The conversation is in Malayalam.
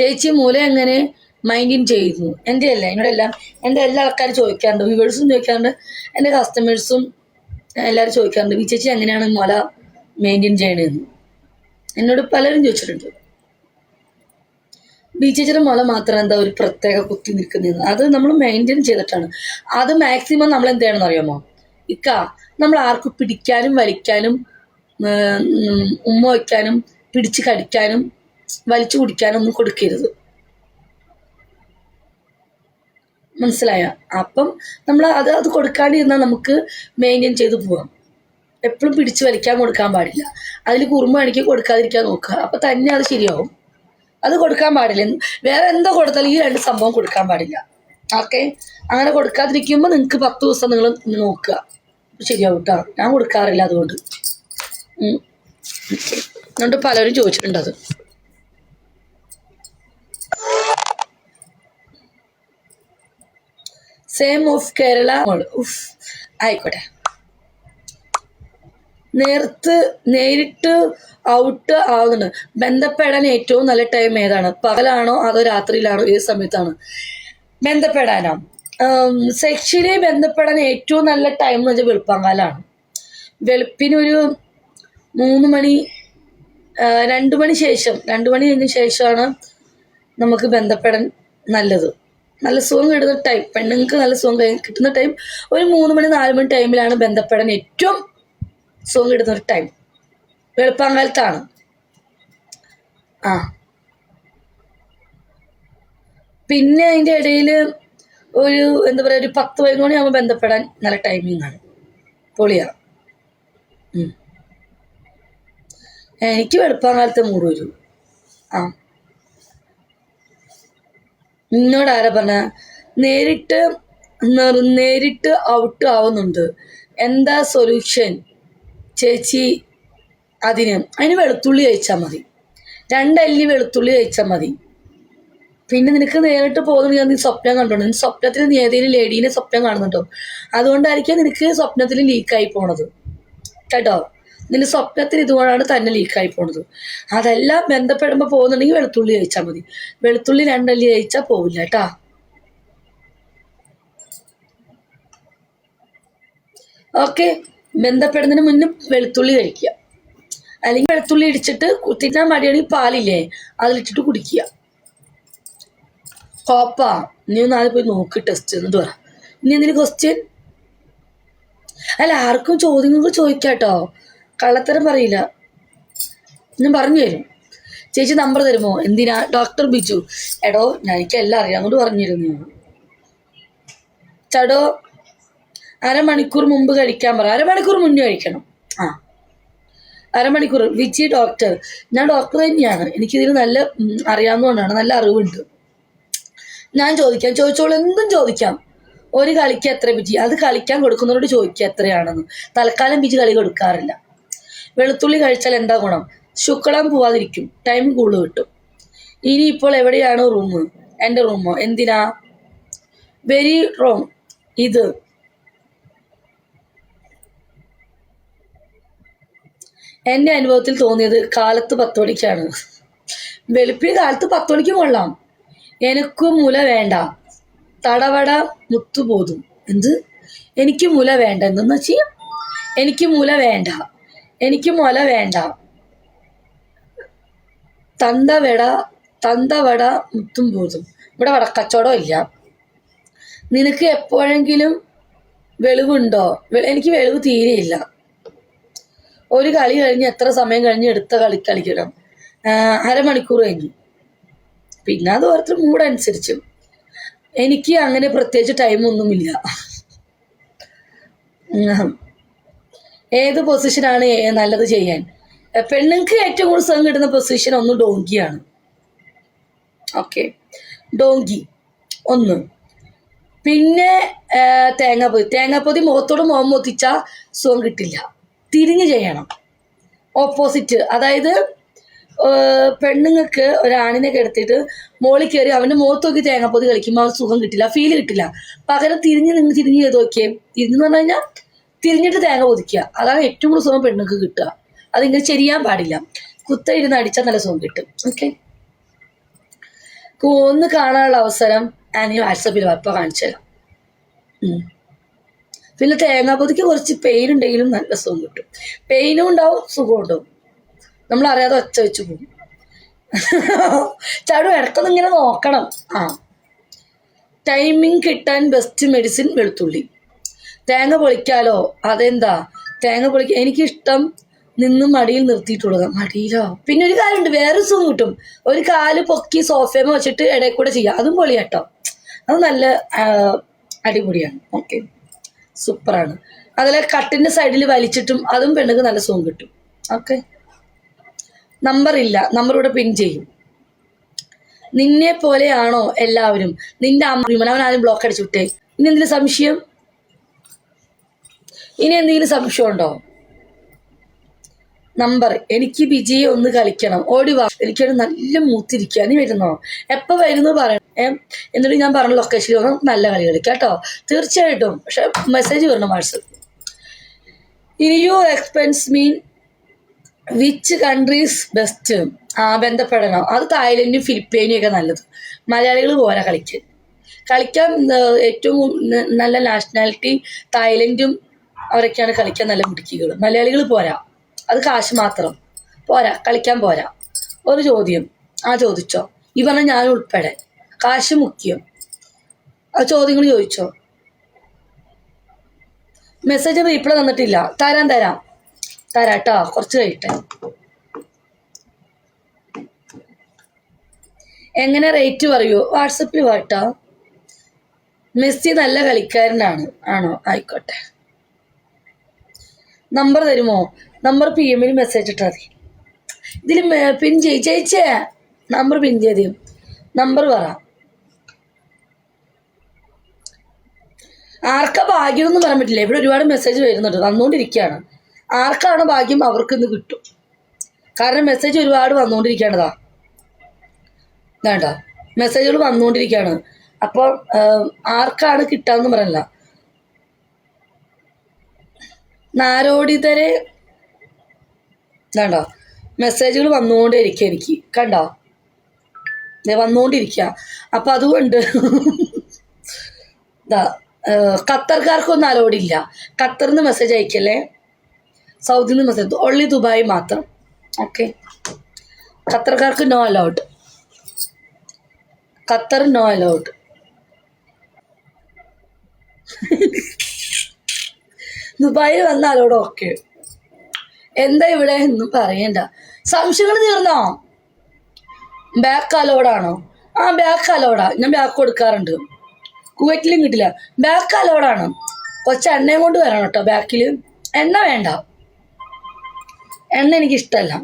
ചേച്ചി മൂല എങ്ങനെ മൈൻഡിൻ ചെയ്യുന്നു? എന്റെ അല്ല എന്നോട് എല്ലാം എന്റെ എല്ലാ ആൾക്കാരും ചോദിക്കാറുണ്ട്. വ്യൂവേഴ്സും ചോദിക്കാറുണ്ട്. എന്റെ കസ്റ്റമേഴ്സും എല്ലാവരും ചോദിക്കാറുണ്ട്. വി ചേച്ചി എങ്ങനെയാണ് മുല മെയിന്റെയിൻ ചെയ്യണതെന്ന് എന്നോട് പലരും ചോദിച്ചിട്ടുണ്ട്. ബി ചേച്ചിയുടെ മുല മാത്രം എന്താ ഒരു പ്രത്യേക കുത്തി നിൽക്കുന്നത് അത് നമ്മൾ മെയിന്റെയിൻ ചെയ്തിട്ടാണ്. അത് മാക്സിമം നമ്മൾ എന്ത് ചെയ്യണമെന്ന് അറിയാമോ? ഇക്ക നമ്മൾ ആർക്കും പിടിക്കാനും വലിക്കാനും ഉമ്മ വയ്ക്കാനും പിടിച്ച് കടിക്കാനും വലിച്ചു കുടിക്കാനൊന്നും കൊടുക്കരുത്. മനസ്സിലായ? അപ്പം നമ്മൾ അത് അത് കൊടുക്കാണ്ടിരുന്നാൽ നമുക്ക് മെയിന്റെയിൻ ചെയ്ത് പോവാം. എപ്പോഴും പിടിച്ച് വലിക്കാൻ കൊടുക്കാൻ പാടില്ല. അതിൽ കുറുമ്പ് കാണിക്ക് കൊടുക്കാതിരിക്കാൻ നോക്കുക. അപ്പം തന്നെ അത് ശരിയാവും. അത് കൊടുക്കാൻ പാടില്ല. വേറെ എന്തോ കൊടുത്താലും ഈ രണ്ട് സംഭവം കൊടുക്കാൻ പാടില്ല. ഓക്കെ? അങ്ങനെ കൊടുക്കാതിരിക്കുമ്പോൾ നിങ്ങൾക്ക് പത്ത് ദിവസം നിങ്ങൾ നോക്കുക. ശരിയാവും കേട്ടോ ഞാൻ കൊടുക്കാറില്ല അതുകൊണ്ട്. എന്നിട്ട് പലരും ചോദിച്ചിട്ടുണ്ട് അത് സെയിം ഓഫ് കേരള ഉഫ് ആയിക്കോട്ടെ. നേർത്ത് നേരിട്ട് ഔട്ട് ആവുന്നുണ്ട്. ബന്ധപ്പെടാൻ ഏറ്റവും നല്ല ടൈം ഏതാണ്? പകലാണോ അതോ രാത്രിയിലാണോ? ഏത് സമയത്താണ്? ബന്ധപ്പെടാനോ? സെക്ഷലി ബന്ധപ്പെടാൻ ഏറ്റവും നല്ല ടൈം എന്ന് വെച്ചാൽ വെളുപ്പാങ്കാലാണ് വെളുപ്പിനൊരു മൂന്ന് മണി രണ്ട് മണി ശേഷം രണ്ട് മണി കഴിഞ്ഞ ശേഷമാണ് നമുക്ക് ബന്ധപ്പെടാൻ നല്ലത്. നല്ല സുഖം കിട്ടുന്ന ടൈം പെണ്ണുങ്ങൾക്ക് നല്ല സുഖം കിട്ടുന്ന ടൈം ഒരു മൂന്ന് മണി നാല് മണി ടൈമിലാണ് ബന്ധപ്പെടാൻ ഏറ്റവും സുഖം കിട്ടുന്ന ഒരു ടൈം വെളുപ്പാങ്കാലത്താണ്. ആ. പിന്നെ അതിന്റെ ഇടയിൽ ഒരു എന്താ പറയുക ഒരു പത്ത് പതിനൊന്ന് മണിയാകുമ്പോൾ ബന്ധപ്പെടാൻ നല്ല ടൈമിംഗ് ആണ്. പൊളിയാണ്. എനിക്ക് വെളുപ്പാങ്കാലത്തെ മൂട് വരും. ആ. നിന്നോട് ആരാ പറഞ്ഞ? നേരിട്ട് നേരിട്ട് ഔട്ട് ആവുന്നുണ്ട്. എന്താ സൊല്യൂഷൻ ചേച്ചി അതിന്. അതിന് വെളുത്തുള്ളി കഴിച്ചാൽ മതി. രണ്ടല്ലി വെളുത്തുള്ളി കഴിച്ചാൽ മതി. പിന്നെ നിനക്ക് നേരിട്ട് പോകുന്നില്ല നീ സ്വപ്നം കണ്ടോണ്ട്. സ്വപ്നത്തിൽ നീ ഏതെങ്കിലും ലേഡീനെ സ്വപ്നം കാണുന്നുണ്ടോ? അതുകൊണ്ടായിരിക്കും നിനക്ക് സ്വപ്നത്തിൽ ലീക്കായി പോണത്. കേട്ടോ? നിന്റെ സ്വപ്നത്തിൽ ഇതുകൊണ്ടാണ് തന്നെ ലീക്കായി പോണത്. അതെല്ലാം ബന്ധപ്പെടുമ്പോൾ പോകുന്നുണ്ടെങ്കിൽ വെളുത്തുള്ളി കഴിച്ചാൽ മതി. വെളുത്തുള്ളി രണ്ടല്ലി കഴിച്ചാൽ പോവില്ല കേട്ടാ. ഓക്കെ ബന്ധപ്പെടുന്നതിന് മുന്നേ വെളുത്തുള്ളി കഴിക്കുക. അല്ലെങ്കിൽ വെളുത്തുള്ളി ഇടിച്ചിട്ട് തിന്നാൻ മടിയാണെങ്കിൽ പാലില്ലേ അതിലിട്ടിട്ട് കുടിക്കുക. കോപ്പ നീ ഒന്ന് ആദ്യം പോയി നോക്കി ടെസ്റ്റ് എന്നിട്ട് പറ. ഇനി എന്തിനു ക്വസ്റ്റ്യൻ അല്ല ആർക്കും ചോദ്യങ്ങൾക്ക് ചോദിക്കാട്ടോ. കള്ളത്തരം പറയില്ല. ഞാൻ പറഞ്ഞു തരും. ചേച്ചി നമ്പർ തരുമോ? എന്തിനാ? ഡോക്ടർ ബിജു. എടോ ഞാൻ എനിക്കെല്ലാം അറിയാം. അങ്ങോട്ട് പറഞ്ഞിരുന്നു ചടോ അരമണിക്കൂർ മുമ്പ് കഴിക്കാൻ പറ. അരമണിക്കൂർ മുന്നേ കഴിക്കണം. ആ. അരമണിക്കൂർ. വിജി ഡോക്ടർ ഞാൻ ഡോക്ടർ തന്നെയാണ്. എനിക്കിതിൽ നല്ല അറിയാവുന്നതുകൊണ്ടാണ്. നല്ല അറിവുണ്ട്. ഞാൻ ചോദിക്കാം. ചോദിച്ചോളൂ. എന്തും ചോദിക്കാം. ഒരു കളിക്ക് എത്ര ബിജി അത് കളിക്കാൻ കൊടുക്കുന്നവരോട് ചോദിക്കുക എത്രയാണെന്ന്. തൽക്കാലം ബിജി കളി കൊടുക്കാറില്ല. വെളുത്തുള്ളി കഴിച്ചാൽ എന്താ ഗുണം? ശുക്ലം പോവാതിരിക്കും. ടൈം കൂടുതൽ കിട്ടും. ഇനി ഇപ്പോൾ എവിടെയാണ് റൂം എന്റെ റൂമോ എന്തിനാ? വെരി റോങ് ഇത്. എന്റെ അനുഭവത്തിൽ തോന്നിയത് കാലത്ത് പത്ത് മണിക്കാണ് വെളുപ്പിന് കാലത്ത് പത്ത് മണിക്ക് കൊള്ളാം. എനിക്ക് മുല വേണ്ട. തടവട മുത്തുപോതും. എന്ത്? എനിക്ക് മുല വേണ്ട. എന്തെന്ന് വെച്ചാൽ എനിക്ക് മുല വേണ്ട. എനിക്ക് മുല വേണ്ട. തന്തവട തന്തവട മുത്തും പോതും. ഇവിടെ വടക്കച്ചവടം ഇല്ല. നിനക്ക് എപ്പോഴെങ്കിലും വെളിവുണ്ടോ? എനിക്ക് വെളിവ് തീരെയില്ല. ഒരു കളി കഴിഞ്ഞ് എത്ര സമയം കഴിഞ്ഞ് എടുത്ത കളി കളിക്കണം. അരമണിക്കൂർ കഴിഞ്ഞു. പിന്നെ അത് ഓരോരുത്തർ മൂഡ് എനിക്ക് അങ്ങനെ പ്രത്യേകിച്ച് ടൈമൊന്നുമില്ല. ഏത് പൊസിഷനാണ് നല്ലത് ചെയ്യാൻ? പെണ്ണുങ്ങൾക്ക് ഏറ്റവും കൂടുതൽ സുഖം കിട്ടുന്ന പൊസിഷൻ ഒന്ന് ഡോങ്കിയാണ് ഓക്കെ ഡോങ്കി ഒന്ന്. പിന്നെ തേങ്ങാപ്പൊതി. തേങ്ങാപ്പൊതി മുഖത്തോട് മുഖം മൊത്തിച്ചാൽ സുഖം കിട്ടില്ല. തിരിഞ്ഞ് ചെയ്യണം. ഓപ്പോസിറ്റ് അതായത് പെണ്ണുങ്ങൾക്ക് ഒരാണിനെ കിടത്തിയിട്ട് മോളിൽ കയറി അവന്റെ മുഖത്ത് നോക്കി തേങ്ങാപ്പൊതി കളിക്കുമ്പോൾ അവൻ സുഖം കിട്ടില്ല ഫീൽ കിട്ടില്ല. പകരം തിരിഞ്ഞ് നിങ്ങൾ തിരിഞ്ഞ് ചെയ്ത് നോക്കിയേ. തിരിഞ്ഞെന്ന് പറഞ്ഞു കഴിഞ്ഞാൽ തിരിഞ്ഞിട്ട് തേങ്ങ പൊതിക്കുക. അതാണ് ഏറ്റവും കൂടുതൽ സുഖം പെണ്ണുങ്ങൾക്ക് കിട്ടുക. അതിങ്ങനെ ചെരിയാൻ പാടില്ല. കുത്ത ഇരുന്ന് അടിച്ചാൽ നല്ല സുഖം കിട്ടും. ഓക്കെ ഒന്ന് കാണാനുള്ള അവസരം ആനി വാട്സപ്പിൽ വപ്പ കാണിച്ചു തരാം. പിന്നെ തേങ്ങാപ്പൊതിക്ക് കുറച്ച് പെയിൻ ഉണ്ടെങ്കിലും നല്ല സുഖം കിട്ടും. പെയിനും ഉണ്ടാവും സുഖം ഉണ്ടാവും. നമ്മൾ അറിയാതെ ഒച്ച വെച്ച് പോകും. ചാടു ഇടക്കൊന്നും ഇങ്ങനെ നോക്കണം. ആ. ടൈമിങ് കിട്ടാൻ ബെസ്റ്റ് മെഡിസിൻ വെളുത്തുള്ളി. തേങ്ങ പൊളിക്കാലോ? അതെന്താ? തേങ്ങ പൊളിക്ക എനിക്കിഷ്ടം നിന്ന് മടിയിൽ നിർത്തിയിട്ടുള്ളത്. മടിയിലോ? പിന്നെ ഒരു കാര്യമുണ്ട്. വേറെ സുഖം കിട്ടും. ഒരു കാൽ പൊക്കി സോഫയമ വെച്ചിട്ട് ഇടയിൽ കൂടെ ചെയ്യാം. അതും പൊളിയാട്ടോ. അത് നല്ല അടിപൊളിയാണ്. ഓക്കെ. സൂപ്പറാണ്. അതിലെ കട്ടിന്റെ സൈഡിൽ വലിച്ചിട്ടും അതും പെണ്ണുക്ക് നല്ല സുഖം കിട്ടും. ഓക്കെ. നമ്പർ ഇല്ല. നമ്പർ ഇവിടെ പിൻ ചെയ്യും. നിന്നെ പോലെയാണോ എല്ലാവരും? നിന്റെ അമ്മ അവൻ ബ്ലോക്ക് അടിച്ചു വിട്ടേ. ഇനി എന്തെങ്കിലും സംശയം? ഇനി എന്തെങ്കിലും സംശയം ഉണ്ടോ? നമ്പർ. എനിക്ക് വിജയ് ഒന്ന് കളിക്കണം. ഓടി വാ. എനിക്കൊരു നല്ല മൂത്തിരിക്കുക. നീ വരുന്നോ? എപ്പോൾ വരുന്നു പറയണം. എന്നിട്ട് ഞാൻ പറഞ്ഞ ലൊക്കേഷനിൽ വന്ന് നല്ല കളി കളിക്കാം കേട്ടോ. തീർച്ചയായിട്ടും. പക്ഷെ മെസ്സേജ് വരണം വാട്സപ്പ് ഇനി you expense mean which countries best ആ ബന്ധപ്പെടണം. അത് തായ്ലൻഡും ഫിലിപ്പൈനും ഒക്കെ നല്ലത്. മലയാളികൾ പോരാ കളിക്കാൻ കളിക്കാൻ ഏറ്റവും നല്ല നാഷണാലിറ്റി തായ്ലൻഡും അവരൊക്കെയാണ് കളിക്കാൻ നല്ല മിടുക്കികൾ മലയാളികൾ പോരാ. അത് കാശ് മാത്രം. പോരാ കളിക്കാൻ പോരാ. ഒരു ചോദ്യം. ആ ചോദിച്ചോ. ഈ പറഞ്ഞ ഞാൻ ഉൾപ്പെടെ. കാശ് മുഖ്യം. ആ ചോദ്യങ്ങൾ ചോദിച്ചോ? മെസ്സേജ് റീപ്ലൈ തന്നിട്ടില്ല. തരാൻ തരാം തരാം. കേട്ടോ കുറച്ച് കഴിയട്ടെ. എങ്ങനെ റേറ്റ് പറയൂ? വാട്സപ്പിൽ വാട്ടോ മെസ്സി നല്ല കളിക്കാരനാണ്. ആണോ? ആയിക്കോട്ടെ. നമ്പർ തരുമോ? നമ്പർ പി എമ്മിൽ മെസ്സേജ് ഇട്ടാൽ മതി. ഇതിൽ പിൻ ചെയ് ചേച്ചേ നമ്പർ പിൻ ചെയ്ത് നമ്പർ പറ. ആർക്കാ ഭാഗ്യം എന്ന് പറയാൻ പറ്റില്ല. ഇവിടെ ഒരുപാട് മെസ്സേജ് വരുന്നുണ്ട്. വന്നുകൊണ്ടിരിക്കുകയാണ് ആർക്കാണ് ഭാഗ്യം അവർക്ക് ഇന്ന് കിട്ടും. കാരണം മെസ്സേജ് ഒരുപാട് വന്നുകൊണ്ടിരിക്കേണ്ടതാ വേണ്ട മെസ്സേജുകൾ വന്നുകൊണ്ടിരിക്കുകയാണ് അപ്പോൾ ആർക്കാണ് കിട്ടാന്ന് പറയല്ല നാരോടിതരെ കണ്ടോ മെസ്സേജുകൾ വന്നുകൊണ്ടേ ഇരിക്കുക എനിക്ക്. കണ്ടോ? വന്നുകൊണ്ടിരിക്കുക അപ്പം അതുകൊണ്ട് ഏർ, ഖത്തർക്കാർക്കൊന്നും അലോഡില്ല ഖത്തറിൽ നിന്ന് മെസ്സേജ് അയക്കല്ലേ? സൗദിയിൽ നിന്ന് മെസ്സേജ് ഓൺലി ദുബായ് മാത്രം. Okay ഖത്തർക്കാർക്ക് no allowed Qatar no allowed ദുബായിൽ വന്നാലോടെ ഓക്കെ. എന്താ ഇവിടെ എന്നും പറയണ്ട. സംശയങ്ങൾ തീർന്നോ? ബാക്ക് അലോഡാണോ ആ ബാക്ക് അലോഡാ ഞാൻ ബാക്ക് കൊടുക്കാറുണ്ട്. കുവൈറ്റിലും കിട്ടില്ല. ബാക്ക് അലോഡാണ് കുറച്ച് എണ്ണയും കൊണ്ട് വരണം കേട്ടോ ബാക്കിൽ എണ്ണ വേണ്ട. എണ്ണ എനിക്ക് ഇഷ്ടമല്ല